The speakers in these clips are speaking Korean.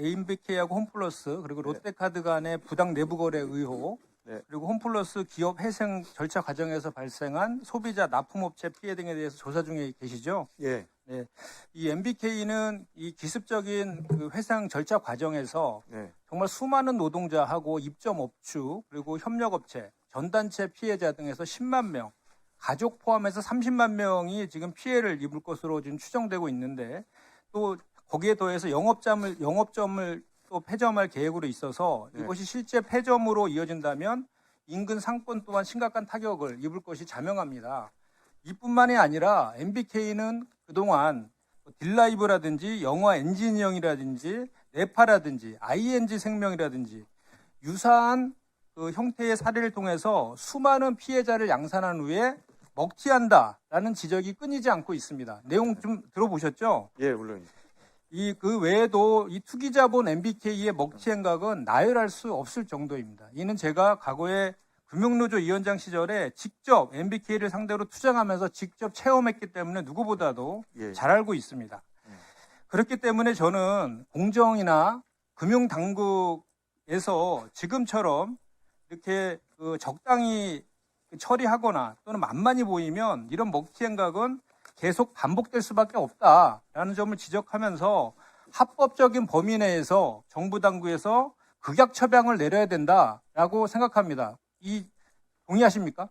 AMBK하고 홈플러스 그리고 롯데카드 간의 부당 내부 거래 의혹 네. 그리고 홈플러스 기업 회생 절차 과정에서 발생한 소비자 납품업체 피해 등에 대해서 조사 중에 계시죠. 예. 이 MBK는 이 기습적인 그 회상 절차 과정에서 네. 정말 수많은 노동자하고 입점 업주 그리고 협력업체, 전단체 피해자 등에서 10만 명, 가족 포함해서 30만 명이 지금 피해를 입을 것으로 지금 추정되고 있는데 또 거기에 더해서 영업점을 영업점을 또 폐점할 계획으로 있어서 네. 이것이 실제 폐점으로 이어진다면 인근 상권 또한 심각한 타격을 입을 것이 자명합니다. 이뿐만이 아니라 MBK는 그동안 뭐 딜라이브라든지 영화 엔지니어링이라든지 네파라든지 ING 생명이라든지 유사한 그 형태의 사례를 통해서 수많은 피해자를 양산한 후에 먹튀한다라는 지적이 끊이지 않고 있습니다. 내용 좀 들어보셨죠? 예, 물론. 이 그 외에도 이 투기자본 MBK의 먹튀 행각은 나열할 수 없을 정도입니다. 이는 제가 과거에 금융노조 위원장 시절에 직접 MBK를 상대로 투쟁하면서 직접 체험했기 때문에 누구보다도 예. 잘 알고 있습니다. 음. 그렇기 때문에 저는 공정이나 금융 당국에서 지금처럼 이렇게 그 적당히 처리하거나 또는 만만히 보이면 이런 먹튀 행각은 계속 반복될 수밖에 없다라는 점을 지적하면서 합법적인 범위 내에서 정부 당국에서 극약 처방을 내려야 된다라고 생각합니다. 이 동의하십니까?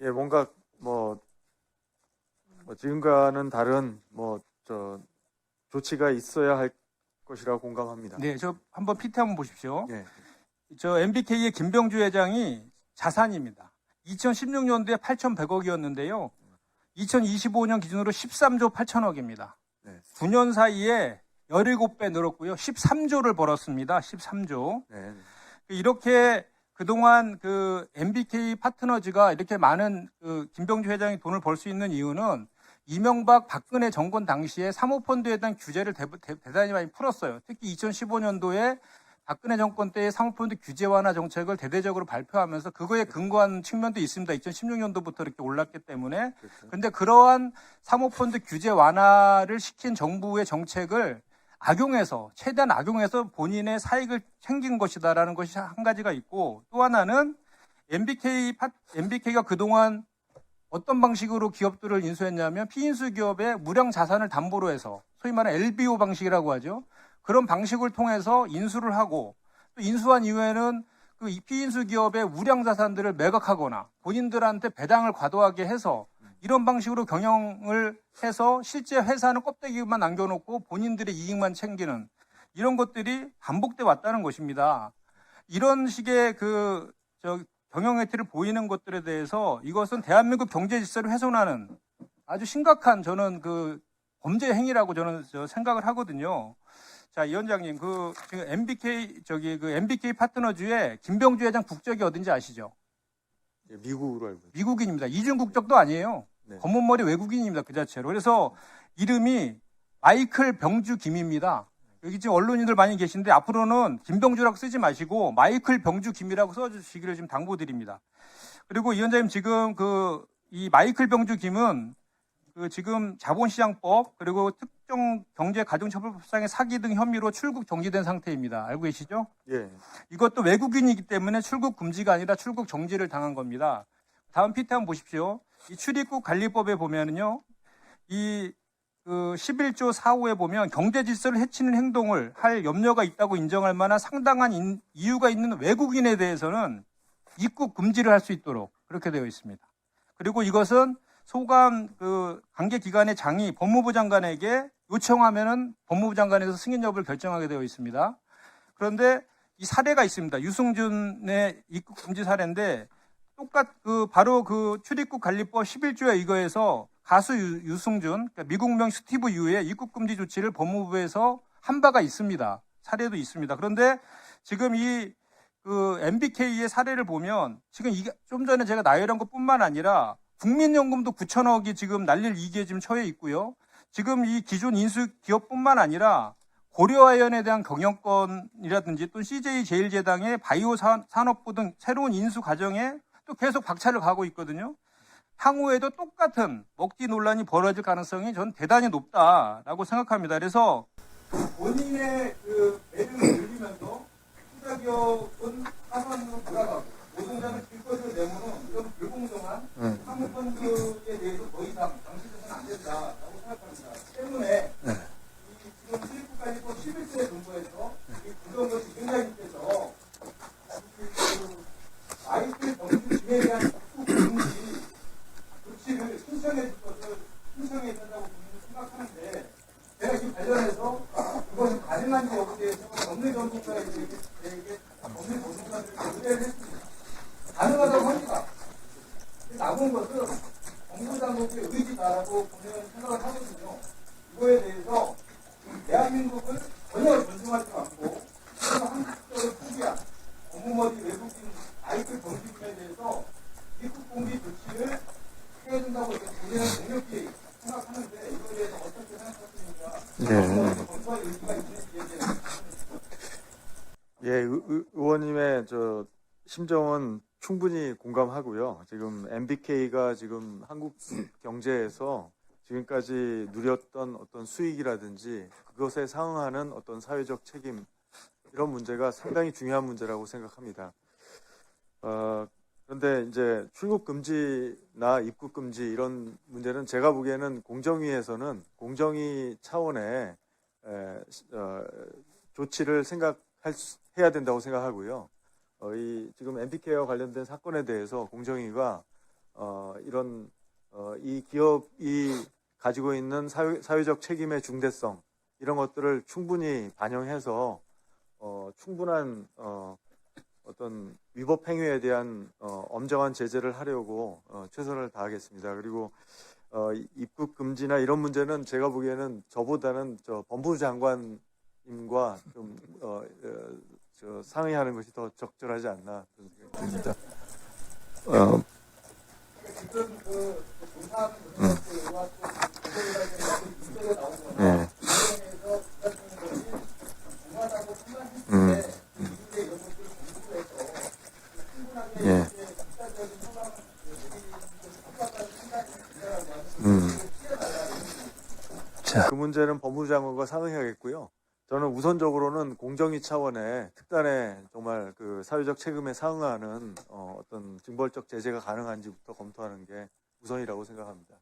예, 뭔가 뭐, 뭐 지금과는 다른 뭐 저 조치가 있어야 할 것이라고 공감합니다. 네, 저 한번 PT 한번 보십시오. 예. 저 MBK의 김병주 회장이 자산입니다. 2016년도에 8,100억이었는데요. 2025년 기준으로 13조 8천억입니다. 네. 9년 사이에 17배 늘었고요. 13조를 벌었습니다. 13조. 네. 이렇게 그동안 그 MBK 파트너즈가 이렇게 많은 그 김병주 회장이 돈을 벌 수 있는 이유는 이명박 박근혜 정권 당시에 사모펀드에 대한 규제를 대, 단히 많이 풀었어요. 특히 2015년도에 박근혜 정권 때의 사모펀드 규제 완화 정책을 대대적으로 발표하면서 그거에 근거한 측면도 있습니다. 2016년도부터 이렇게 올랐기 때문에. 그렇죠. 근데 그러한 사모펀드 규제 완화를 시킨 정부의 정책을 악용해서 최대한 악용해서 본인의 사익을 챙긴 것이다라는 것이 한 가지가 있고 또 하나는 MBK 파, MBK가 그동안 어떤 방식으로 기업들을 인수했냐면 피인수 기업의 무량 자산을 담보로 해서 소위 말하는 LBO 방식이라고 하죠. 그런 방식을 통해서 인수를 하고 또 인수한 이후에는 그이 피인수 기업의 무량 자산들을 매각하거나 본인들한테 배당을 과도하게 해서 이런 방식으로 경영을 해서 실제 회사는 껍데기만 남겨놓고 본인들의 이익만 챙기는 이런 것들이 반복돼 왔다는 것입니다. 이런 식의 그, 저, 경영 혜택을 보이는 것들에 대해서 이것은 대한민국 경제 질서를 훼손하는 아주 심각한 저는 그 범죄 행위라고 저는 저 생각을 하거든요. 자, 위원장님, 그 지금 MBK 저기 그 MBK 파트너주의 김병주 회장 국적이 어딘지 아시죠? 예, 미국으로 알고 있습니다. 미국인입니다. 이중 국적도 아니에요. 네. 검은 머리 외국인입니다. 그 자체로. 그래서 이름이 마이클 병주 김입니다. 여기 지금 언론인들 많이 계신데 앞으로는 김병주라고 쓰지 마시고 마이클 병주 김이라고 써주시기를 지금 당부드립니다. 그리고 위원장님 지금 그 이 마이클 병주 김은 그 지금 자본시장법 그리고 특정 경제가중처벌법상의 사기 등 혐의로 출국 정지된 상태입니다. 알고 계시죠? 예. 이것도 외국인이기 때문에 출국 금지가 아니라 출국 정지를 당한 겁니다. 다음 PT 한번 보십시오. 이 출입국 관리법에 보면은요, 이, 그 11조 4호에 보면 경제 질서를 해치는 행동을 할 염려가 있다고 인정할 만한 상당한 인- 이유가 있는 외국인에 대해서는 입국 금지를 할 수 있도록 그렇게 되어 있습니다. 그리고 이것은 소감 그 관계 기관의 장이 법무부 장관에게 요청하면은 법무부 장관에서 승인 여부를 결정하게 되어 있습니다. 그런데 이 사례가 있습니다. 유승준의 입국 금지 사례인데 똑같 그 바로 그 출입국 관리법 11조에 의거해서 가수 유, 승준 그러니까 미국명 스티브 유의 입국 금지 조치를 법무부에서 한 바가 있습니다. 사례도 있습니다. 그런데 지금 이 그 MBK의 사례를 보면 지금 이게 좀 전에 제가 나열한 것뿐만 아니라 국민연금도 9천억이 지금 날릴 이기에 지금 처해 있고요. 지금 이 기존 인수 기업뿐만 아니라 고려아연에 대한 경영권이라든지 또 CJ 제일제당의 바이오 산- 산업부 등 새로운 인수 과정에 또 계속 박차를 가고 있거든요. 향후에도 똑같은 먹튀 논란이 벌어질 가능성이 전 대단히 높다라고 생각합니다. 그래서 본인의 그 매력을 늘리면서 투자 기업은 하산으로 돌아가고 노동자는 길거리로 내모는 이런 불공정한 네. 사모펀드에 대해서 더 이상 방치돼서는 안 된다라고 생각합니다. 때문에 네. 이 지금 출입국관리법 11조에 근거해서 이 부정거시 위원장님께서 그 아이들 범죄 중에 대한 입국 금지 조치를 신청해 줄 것을 신청해 준다고 본인은 생각하는데 제가 이 관련해서 그것이 법률 전문가에게 법률 전문가들에게 의뢰를 했습니다. 가능하다고 합니다. 남은 것은 정부 당국의 의지다라고 보면 생각을 하거든요. 이거에 대해서 대한민국을 전혀 존중하지 않고 한국적을 포기한 업무머리 외국인 아이들 범죄금에 대해서 입국 공기 조치를 해야 된다고 이렇게 본인은 강력히 생각하는데 이거에 대해서 어떻게 생각하십니까? 네. 검토할 의지가 대해서 예, 의원님의 저 심정은 충분히 공감하고요. 지금 MBK가 지금 한국 경제에서 지금까지 누렸던 어떤 수익이라든지 그것에 상응하는 어떤 사회적 책임 이런 문제가 상당히 중요한 문제라고 생각합니다. 어, 그런데 이제 출국 금지나 입국 금지 이런 문제는 제가 보기에는 공정위에서는 공정위 차원의 에, 어, 조치를 생각할 수- 해야 된다고 생각하고요. 어, 이 지금 MPK와 관련된 사건에 대해서 공정위가 어, 이런 어, 이 기업이 가지고 있는 사회, 사회적 책임의 중대성 이런 것들을 충분히 반영해서 어, 충분한 어, 어떤 위법 행위에 대한 어, 엄정한 제재를 하려고 어, 최선을 다하겠습니다. 그리고 어, 이- 입국 금지나 이런 문제는 제가 보기에는 저보다는 저 법무부 장관님과 좀 어, 어, 저 상의하는 것이 더 적절하지 않나 그런 생각이 듭니다. 어, 음. 공부해서 충분하게 예. 음. 피해달라 그 문제는 법무부 장관과 상의하겠고요. 저는 우선적으로는 공정위 차원의 특단의 정말 그 사회적 책임에 상응하는 어, 어떤 징벌적 제재가 가능한지부터 검토하는 게 우선이라고 생각합니다.